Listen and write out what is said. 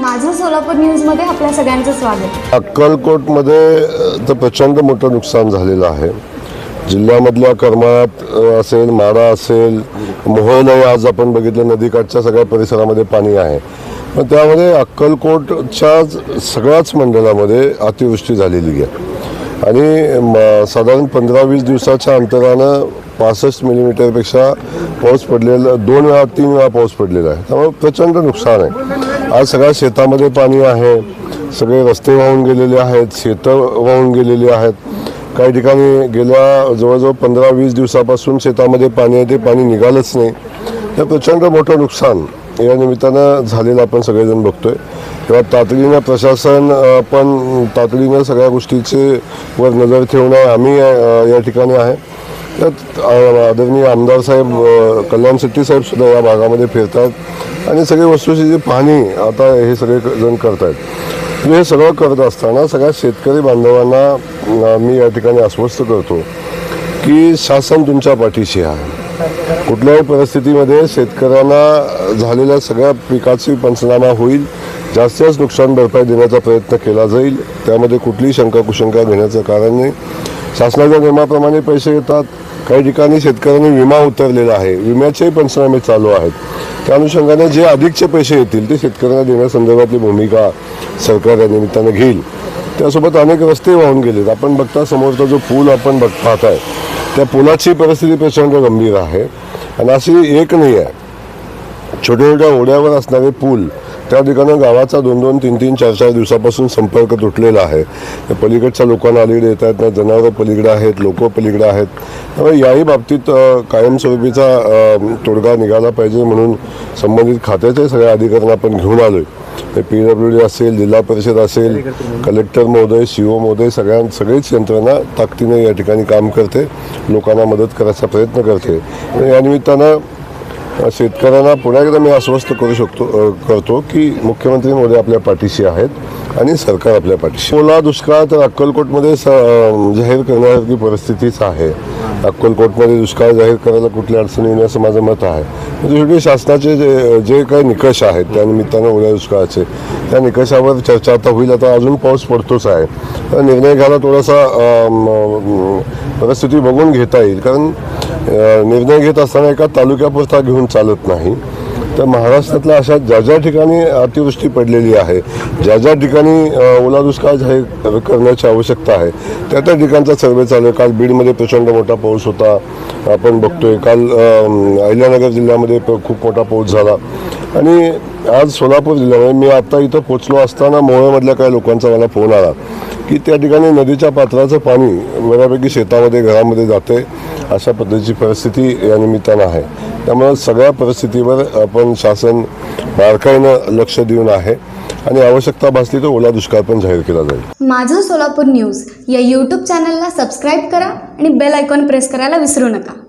माझं सोलापूर न्यूजमध्ये आपल्या सगळ्यांचं स्वागत. अक्कलकोटमध्ये तर प्रचंड मोठं नुकसान झालेलं आहे. जिल्ह्यामधल्या करमाळ्यात असेल माडा असेल मोहोळ आज आपण बघितलं नदीकाठच्या सगळ्या परिसरामध्ये पाणी आहे. पण त्यामध्ये अक्कलकोटच्या सगळ्याच मंडळामध्ये अतिवृष्टी झालेली आहे. आणि म- साधारण पंधरा वीस दिवसाच्या अंतरानं पासष्ट मिलीमीटरपेक्षा पाऊस पडलेला दोन वेळा तीन वेळा पाऊस पडलेला आहे. त्यामुळे प्रचंड नुकसान आहे. आज सगळ्या शेतामध्ये पाणी आहे. सगळे रस्ते वाहून गेलेले आहेत शेतं वाहून गेलेली आहेत. काही ठिकाणी गेल्या जवळजवळ पंधरा वीस दिवसापासून शेतामध्ये पाणी आहे ते पाणी निघालंच नाही. तर प्रचंड मोठं नुकसान या निमित्तानं झालेलं आपण सगळेजण बघतोय. तेव्हा तातडीनं प्रशासन पण तातडीनं सगळ्या गोष्टीचे वर नजर ठेवणं आम्ही या ठिकाणी आहे. त्यात आदरणीय आमदार साहेब कल्याण शेट्टी साहेब सुद्धा या भागामध्ये फिरतात. आणि सगळी वस्तूची पाहणी आता हे सगळे करत जण करतायत. हे सगळं करत असताना सगळ्या शेतकरी बांधवांना मी या ठिकाणी अस्वस्थ करतो की शासन तुमच्या पाठीशी आहे. कुठल्याही परिस्थितीमध्ये शेतकऱ्यांना झालेल्या सगळ्या पिकाची पंचनामा होईल जास्तीत जास्त नुकसान भरपाई देण्याचा प्रयत्न केला जाईल त्यामध्ये कुठलीही शंका कुशंका घेण्याचं कारण नाही. शासनाच्या नियमाप्रमाणे पैसे येतात काही ठिकाणी शेतकऱ्यांनी विमा उतरलेला आहे. विम्याचेही पंचनामे चालू आहेत. त्या अनुषंगाने जे अधिकचे पैसे येतील ते शेतकऱ्यांना देण्यासंदर्भातली भूमिका सरकार या निमित्तानं घेईल. त्यासोबत अनेक रस्ते वाहून गेलेत. आपण बघता समोरचा जो पूल आपण बघ पाहताय त्या पुलाची परिस्थिती प्रचंड गंभीर आहे. आणि अशी एक नाही आहे. छोट्या छोट्या ओढ्यावर असणारे पूल त्या ठिकाणं गावाचा दोन दोन तीन तीन चार चार दिवसापासून संपर्क तुटलेला आहे. पलीकडच्या लोकांना अलीकडे येत आहेत ना जनावरं पलीकडे आहेत लोक पलीकडे आहेत. त्यामुळे याही बाबतीत कायमस्वरूपीचा तोडगा निघाला पाहिजे म्हणून संबंधित खात्याचे सगळ्या अधिकाऱ्यांना आपण घेऊन आलोय. ते पी डब्ल्यू डी असेल जिल्हा परिषद असेल कलेक्टर महोदय सी ओ महोदय सगळ्यां सगळीच यंत्रणा ताकदीने या ठिकाणी काम करते. लोकांना मदत करायचा प्रयत्न करते. या निमित्तानं शेतकऱ्यांना पुन्हा एकदा मी आश्वस्त करू शकतो करतो की मुख्यमंत्री मोदी आपल्या पाठीशी आहेत आणि सरकार आपल्या पाठीशी ओला दुष्काळ तर अक्कलकोटमध्ये स जाहीर करण्यासारखी परिस्थितीच आहे. अक्कलकोटमध्ये दुष्काळ जाहीर करायला कुठल्या अडचणी येईल असं माझं मत आहे. म्हणजे शेवटी शासनाचे जे जे काही निकष आहेत त्या निमित्तानं ओल्या दुष्काळाचे त्या निकषावर चर्चा आता होईल. आता अजून पाऊस पडतोच आहे. तर निर्णय घ्यायला थोडासा परिस्थिती बघून घेता येईल. कारण निर्णय घेत असताना एका तालुक्यापुरता घेऊन चालत नाही. तर महाराष्ट्रातल्या अशा ज्या ज्या ठिकाणी अतिवृष्टी पडलेली आहे ज्या ज्या ठिकाणी ओला दुष्काळ जाहीर करण्याची आवश्यकता आहे त्या त्या ठिकाणचा सर्वे चालू आहे. काल बीडमध्ये प्रचंड मोठा पाऊस होता. आपण बघतोय काल अहिल्यानगर जिल्ह्यामध्ये प- खूप मोठा पाऊस झाला. आणि आज सोलापूर जिल्ह्यामध्ये मी आत्ता इथं पोचलो असताना मोहळमधल्या काही लोकांचा मला फोन आला की त्या ठिकाणी नदीच्या पात्राचं पाणी बऱ्यापैकी शेतामध्ये घरामध्ये जाते अशा पद्धतीची परिस्थिती या निमित्तानं आहे. त्यामुळे सगळ्या परिस्थितीवर आपण शासन बारकाईनं लक्ष देऊन आहे आणि आवश्यकता भासली तर ओला दुष्काळ पण जाहीर केला जाईल. माझं सोलापूर न्यूज या यूट्यूब चॅनलला सबस्क्राईब करा आणि बेल आयकॉन प्रेस करायला विसरू नका.